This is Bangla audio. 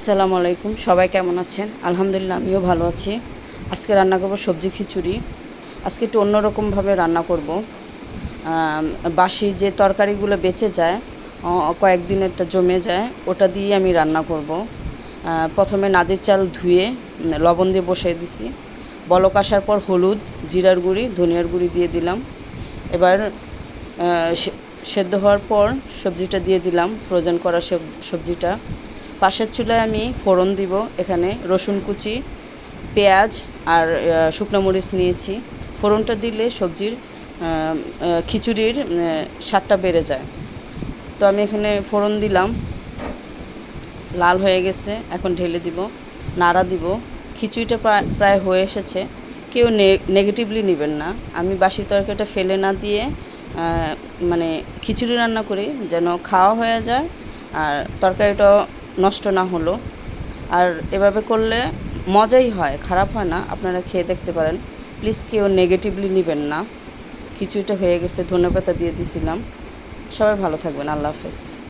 আসসালামু আলাইকুম। সবাই কেমন আছেন? আলহামদুলিল্লাহ, আমিও ভালো আছি। আজকে রান্না করব সবজি খিচুড়ি। আজকে একটু অন্যরকমভাবে রান্না করব। বাসি যে তরকারিগুলো বেঁচে যায়, অ- কয়েকদিনেরটা জমে যায়, ওটা দিয়ে আমি রান্না করব। প্রথমে নাজের চাল ধুয়ে লবণ দিয়ে বসিয়ে দিছি। বলক আসার পর হলুদ, জিরার গুঁড়ি, ধনিয়ার গুঁড়ি দিয়ে দিলাম। এবার সেদ্ধ হওয়ার পর সবজিটা দিয়ে দিলাম, ফ্রোজেন করা সব- সবজিটা। পাশের চুলায় আমি ফোড়ন দিব, এখানে রসুন কুচি, পেঁয়াজ আর শুকনো মরিচ নিয়েছি। ফোড়নটা দিলে সবজির খিচুড়ির স্বাদটা বেড়ে যায়। তো আমি এখানে ফোড়ন দিলাম। লাল হয়ে গেছে, এখন ঢেলে দিব, নাড়া দিব। খিচুড়িটা প্রায় প্রায় হয়ে এসেছে। কেউ নেগেটিভলি নেবেন না। আমি বাসি তরকারিটা ফেলে না দিয়ে মানে খিচুড়ি রান্না করি, যেন খাওয়া হয়ে যায়। আর তরকারিটাও নষ্ট না হলো। আর এভাবে করলে মজাই হয়, খারাপ হয় না। আপনারা খেয়ে দেখতে পারেন। প্লিজ কেউ নেগেটিভলি নেবেন না। কিছুটা হয়ে গেছে ধনেপাতা দিয়ে দিছিলাম। সবাই ভালো থাকবেন, আল্লাহ হাফেজ।